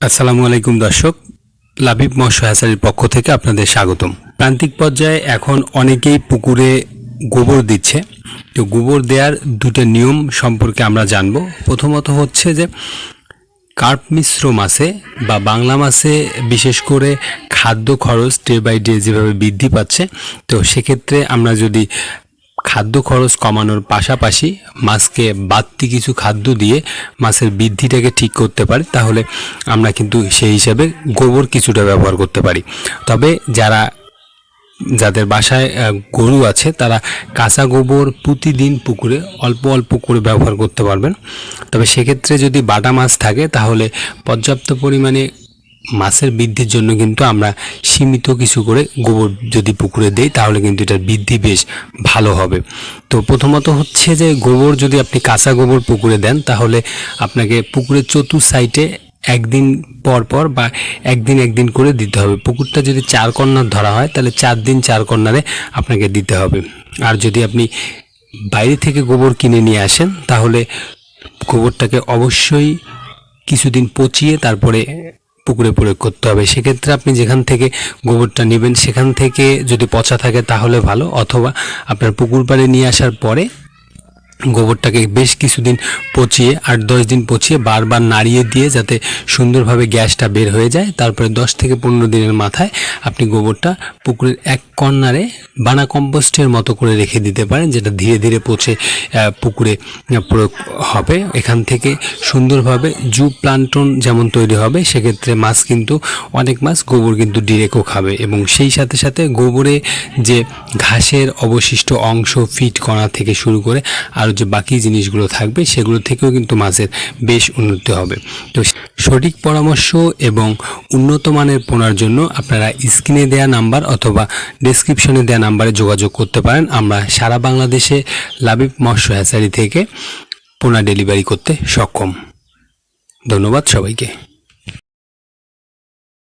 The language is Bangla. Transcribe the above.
আসসালামু আলাইকুম দর্শক, লাবিব মৎস্য হ্যাসারির পক্ষ থেকে আপনাদের স্বাগতম। প্রান্তিক পর্যায়ে এখন অনেকেই পুকুরে গোবর দিচ্ছে। তো গোবর দেওয়ার দুটো নিয়ম সম্পর্কে আমরা জানব। প্রথমত হচ্ছে যে, কার্প মিশ্র মাসে বা বাংলা মাসে বিশেষ করে খাদ্য খরচ ডে বাই ডে যেভাবে বৃদ্ধি পাচ্ছে, তো সেক্ষেত্রে আমরা যদি খাদ্য খরচ কমানোর পাশাপাশি মাছকে বাড়তি কিছু খাদ্য দিয়ে মাছের বৃদ্ধিটাকে ঠিক করতে পারি, তাহলে আমরা কিন্তু সেই হিসাবে গোবর কিছুটা ব্যবহার করতে পারি। তবে যারা, যাদের বাসায় গরু আছে, তারা কাঁচা গোবর প্রতিদিন পুকুরে অল্প অল্প করে ব্যবহার করতে পারবেন। তবে সেক্ষেত্রে যদি বাটা মাছ থাকে, তাহলে পর্যাপ্ত পরিমাণে মাছের বৃদ্ধির জন্য কিন্তু আমরা সীমিত কিছু করে গোবর যদি পুকুরে দেই, তাহলে কিন্তু এটার বৃদ্ধি বেশ ভালো হবে। তো প্রথমত হচ্ছে যে গোবর যদি আপনি কাঁচা গোবর পুকুরে দেন, তাহলে আপনাকে পুকুরের চতুর সাইডে একদিন পর পর বা একদিন একদিন করে দিতে হবে। পুকুরটা যদি চার কর্নার ধরা হয়, তাহলে চার দিন চার কর্নারে আপনাকে দিতে হবে। আর যদি আপনি বাইরে থেকে গোবর কিনে নিয়ে আসেন, তাহলে গোবরটাকে অবশ্যই কিছুদিন পচিয়ে তারপরে পুকুরে প্রয়োগ করতে হবে। সেক্ষেত্রে আপনি যেখান থেকে গোবরটা নেবেন, সেখান থেকে যদি পচা থাকে তাহলে ভালো, অথবা আপনার পুকুর পাড়ে নিয়ে আসার পরে গোবরটাকে বেশ কিছুদিন পচিয়ে, আট দশ দিন পচিয়ে বারবার নাড়িয়ে দিয়ে যাতে সুন্দরভাবে গ্যাসটা বের হয়ে যায়। তারপরে দশ থেকে পনেরো দিনের মাথায় আপনি গোবরটা পুকুরের এক কর্নারে বানা কম্পোস্টের মতো করে রেখে দিতে পারেন, যেটা ধীরে ধীরে পচে পুকুরে প্রয়োগ হবে। এখান থেকে সুন্দরভাবে জু প্লান্টন যেমন তৈরি হবে, সেক্ষেত্রে মাছ কিন্তু, অনেক মাছ গোবর কিন্তু ডিরেক্টও খাবে এবং সেই সাথে সাথে গোবরে যে ঘাসের অবশিষ্ট অংশ ফিট করা থেকে শুরু করে আরও যে বাকি জিনিসগুলো থাকবে সেগুলো থেকেও কিন্তু মাছের বেশ উন্নতি হবে। তো সঠিক পরামর্শ এবং উন্নত মানের পোনার জন্য আপনারা স্ক্রিনে দেওয়া নাম্বার অথবা ডেসক্রিপশনে দেওয়া নাম্বারে যোগাযোগ করতে পারেন। আমরা সারা বাংলাদেশে লাবিব মৎস্য হ্যাচারি থেকে পোনা ডেলিভারি করতে সক্ষম। ধন্যবাদ সবাইকে।